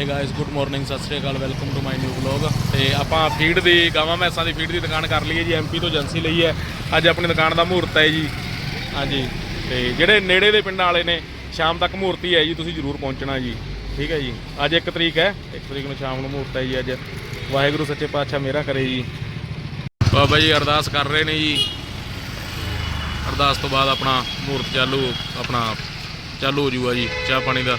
Hey guys good morning Sat Sri Akal welcome to my new vlog ਤੇ ਆਪਾਂ feed ਦੀ, ਗਾਵਾਂ ਮੈਸਾਂ ਦੀ feed ਦੀ ਦੁਕਾਨ ਕਰ ਲਈ ਹੈ ਜੀ ਐਮਪੀ ਤੋਂ ਏਜੰਸੀ ਲਈ ਹੈ। ਅੱਜ ਆਪਣੀ ਦੁਕਾਨ ਦਾ ਮਹੂਰਤ ਹੈ ਜੀ। ਹਾਂਜੀ, ਤੇ ਜਿਹੜੇ ਨੇੜੇ ਦੇ ਪਿੰਡਾਂ ਵਾਲੇ ਨੇ, ਸ਼ਾਮ ਤੱਕ ਮਹੂਰਤੀ ਹੈ ਜੀ, ਤੁਸੀਂ ਜ਼ਰੂਰ ਪਹੁੰਚਣਾ ਜੀ। ਠੀਕ ਹੈ ਜੀ। ਅੱਜ 1 ਤਰੀਕ ਹੈ 1 ਤਰੀਕ ਨੂੰ ਸ਼ਾਮ ਨੂੰ ਮਹੂਰਤ ਹੈ ਜੀ ਅੱਜ। ਵਾਹਿਗੁਰੂ ਸੱਚੇ ਪਾਤਸ਼ਾਹ ਮੇਰਾ ਕਰੇ ਜੀ। ਬਾਬਾ ਜੀ ਅਰਦਾਸ ਕਰ ਰਹੇ ਨੇ ਜੀ। ਅਰਦਾਸ ਤੋਂ ਬਾਅਦ ਆਪਣਾ ਮਹੂਰਤ ਚਾਲੂ, ਆਪਣਾ ਚਾਲੂ ਹੋ ਜੂਗਾ ਜੀ, ਚਾਹ ਪਾਣੀ ਦਾ।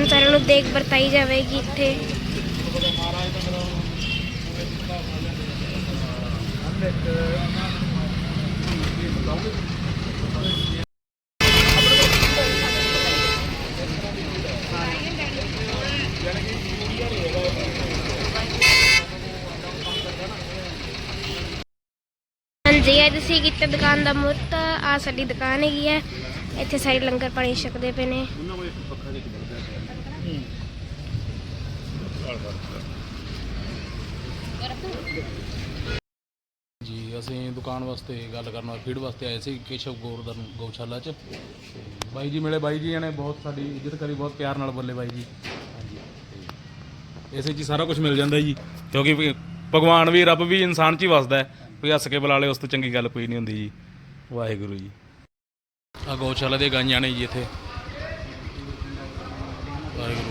ਤੁਹਾਨੂੰ ਸਾਰਿਆਂ ਨੂੰ ਦੇਖ ਵਰਤਾਈ ਜਾਵੇਗੀ ਇੱਥੇ। ਹਾਂਜੀ ਅੱਜ ਅਸੀਂ ਕੀਤਾ ਦੁਕਾਨ ਦਾ ਮੁਹੂਰਤ ਆ ਸਾਡੀ ਦੁਕਾਨ ਹੈਗੀ ਹੈ ਇੱਥੇ ਸਾਰੇ ਲੰਗਰ ਪਾਣੀ ਛਕਦੇ ਪਏ ਨੇ। ਜੀ, ਅਸੀਂ ਦੁਕਾਨ ਵਾਸਤੇ ਗੱਲ ਕਰਨ ਵਾਸਤੇ ਫੀਡ ਵਾਸਤੇ ਆਏ ਸੀ ਕੇਸ਼ਵ ਗੋਰਧਨ ਗਊਸ਼ਾਲਾ 'ਚ। ਤੇ ਬਾਈ ਜੀ ਮਿਲੇ, ਬਾਈ ਜੀ ਨੇ ਬਹੁਤ ਸਾਡੀ ਇੱਜ਼ਤ ਕਰੀ, ਬਹੁਤ ਪਿਆਰ ਨਾਲ ਬੋਲੇ ਬਾਈ ਜੀ। ਹਾਂਜੀ ਇਸੇ 'ਚ ਹੀ ਸਾਰਾ ਕੁਝ ਮਿਲ ਜਾਂਦਾ ਜੀ, ਕਿਉਂਕਿ ਵੀ ਭਗਵਾਨ ਵੀ, ਰੱਬ ਵੀ ਇਨਸਾਨ 'ਚ ਹੀ ਵਸਦਾ ਹੈ। ਕੋਈ ਹੱਸ ਕੇ ਬੁਲਾ ਲੇ ਉਸ ਤੋਂ ਚੰਗੀ ਗੱਲ ਕੋਈ ਨਹੀਂ ਹੁੰਦੀ ਜੀ। ਵਾਹਿਗੁਰੂ ਜੀ। ਆ ਗਊਸ਼ਾਲਾ ਦੇ ਗਾਈਆਂ ਨੇ ਜੀ ਇੱਥੇ। ਵਾਹਿਗੁਰੂ।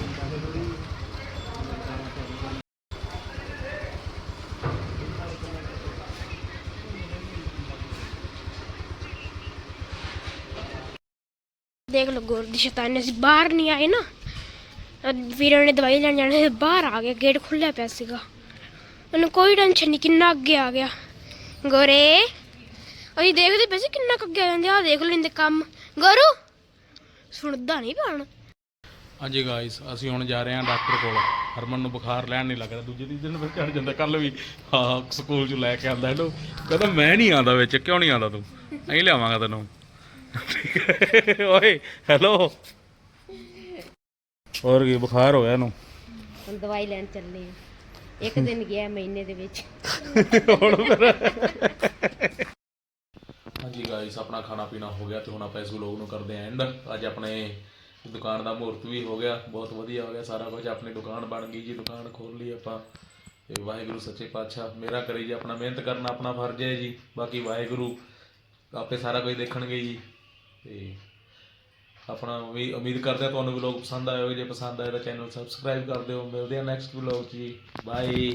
ਦੇਖ ਲਓ ਗੋਰ ਦੀ ਸ਼ੈਤਾਨੀ, ਅਸੀਂ ਬਾਹਰ ਨਹੀਂ ਆਏ ਨਾ। ਅਹ ਵੀਰਾਂ ਨੇ ਦਵਾਈ ਲੈਣ ਜਾਣਾ ਸੀ, ਬਾਹਰ ਆ ਗਏ ਗੇਟ ਖੁੱਲਿਆ ਪਿਆ ਸੀਗਾ। ਉਹਨੂੰ ਕੋਈ ਟੈਨਸ਼ਨ ਨਹੀਂ, ਕਿੰਨਾ ਅੱਗੇ ਆ ਗਿਆ। ਗੋਰੇ, ਅਸੀਂ ਦੇਖਦੇ ਪਏ ਸੀ ਕਿੰਨਾ ਕੁ ਅੱਗੇ ਆ ਜਾਂਦੇ ਆ ਦੇਖ ਲੈਂਦੇ ਕੰਮ। ਗੋਰੂ, ਸੁਣਦਾ ਨਹੀਂ ਪਾਣ ਹਾਂਜੀ ਗਾਇਸ ਅਸੀਂ ਹੁਣ ਜਾ ਰਹੇ ਹਾਂ ਡਾਕਟਰ ਕੋਲ। ਹਰਮਨ ਨੂੰ ਬੁਖਾਰ ਲੈਣ ਨਹੀਂ ਲੱਗਦਾ, ਦੂਜੇ ਤੀਜੇ ਦਿਨ ਫਿਰ ਚੜ ਜਾਂਦਾ ਕੱਲ ਵੀ ਹਾਂ ਸਕੂਲ ਚ ਲੈ ਕੇ ਆਂਦਾ ਇਹਨੂੰ। ਕਹਿੰਦਾ ਮੈਂ ਨਹੀਂ ਆਂਦਾ ਵਿੱਚ, ਕਿਉਂ ਨਹੀਂ ਆਂਦਾ ਤੂੰ? ਅਸੀਂ ਲਿਆਵਾਂਗਾ ਤੈਨੂੰ। ਓਏ ਹੈਲੋ ਹੋਰ ਕੀ ਬੁਖਾਰ ਹੋ ਗਿਆ ਇਹਨੂੰ? ਹੁਣ ਦਵਾਈ ਲੈਣ ਚੱਲੇ ਆ। ਇੱਕ ਦਿਨ ਗਿਆ ਮਹੀਨੇ ਦੇ ਵਿੱਚ। ਹੁਣ ਫਿਰ। ਹਾਂਜੀ ਗਾਇਸ ਆਪਣਾ ਖਾਣਾ ਪੀਣਾ ਹੋ ਗਿਆ ਤੇ ਹੁਣ ਆਪਾਂ ਇਸ ਵਲੋਗ ਨੂੰ ਕਰਦੇ ਆਂ ਐਂਡ ਅੱਜ ਆਪਣੇ ਦੁਕਾਨ ਦਾ ਮਹੂਰਤ ਵੀ ਹੋ ਗਿਆ ਬਹੁਤ ਵਧੀਆ ਹੋ ਗਿਆ ਸਾਰਾ ਕੁਝ। ਆਪਣੀ ਦੁਕਾਨ ਬਣ ਗਈ ਜੀ ਦੁਕਾਨ ਖੋਲ ਲਈ ਆਪਾਂ। ਤੇ ਵਾਹਿਗੁਰੂ ਸੱਚੇ ਪਾਤਸ਼ਾਹ ਮੇਰਾ ਕਰੇ ਜੀ ਆਪਣਾ ਮਿਹਨਤ ਕਰਨਾ ਆਪਣਾ ਫਰਜ਼ ਹੈ ਜੀ। ਬਾਕੀ ਵਾਹਿਗੁਰੂ ਆਪੇ ਸਾਰਾ ਕੁਝ ਦੇਖਣਗੇ ਜੀ। ਤੇ ਆਪਣਾ ਵੀ ਉਮੀਦ ਕਰਦੇ ਹਾਂ ਤੁਹਾਨੂੰ ਵਲੋਗ ਪਸੰਦ ਆਇਆ ਹੋਵੇ, ਜੇ ਪਸੰਦ ਆਇਆ ਤਾਂ ਚੈਨਲ ਸਬਸਕ੍ਰਾਈਬ ਕਰ ਦਿਓ। ਮਿਲਦੇ ਹਾਂ ਨੈਕਸਟ ਵਲੋਗ 'ਚ ਜੀ। ਬਾਏ